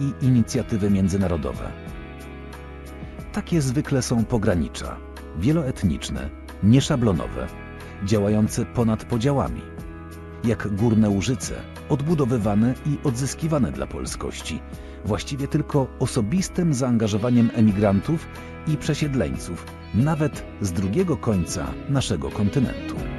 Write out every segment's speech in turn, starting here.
i inicjatywy międzynarodowe. Takie zwykle są pogranicza, wieloetniczne, nieszablonowe, działające ponad podziałami. Jak górne Łużyce, odbudowywane i odzyskiwane dla polskości, właściwie tylko osobistym zaangażowaniem emigrantów i przesiedleńców, nawet z drugiego końca naszego kontynentu.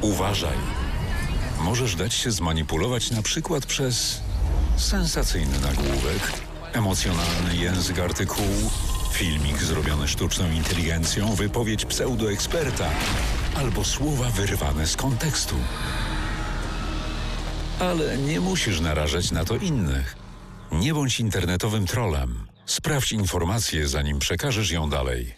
Uważaj. Możesz dać się zmanipulować na przykład przez sensacyjny nagłówek, emocjonalny język artykułu, filmik zrobiony sztuczną inteligencją, wypowiedź pseudoeksperta albo słowa wyrwane z kontekstu. Ale nie musisz narażać na to innych. Nie bądź internetowym trolem. Sprawdź informację, zanim przekażesz ją dalej.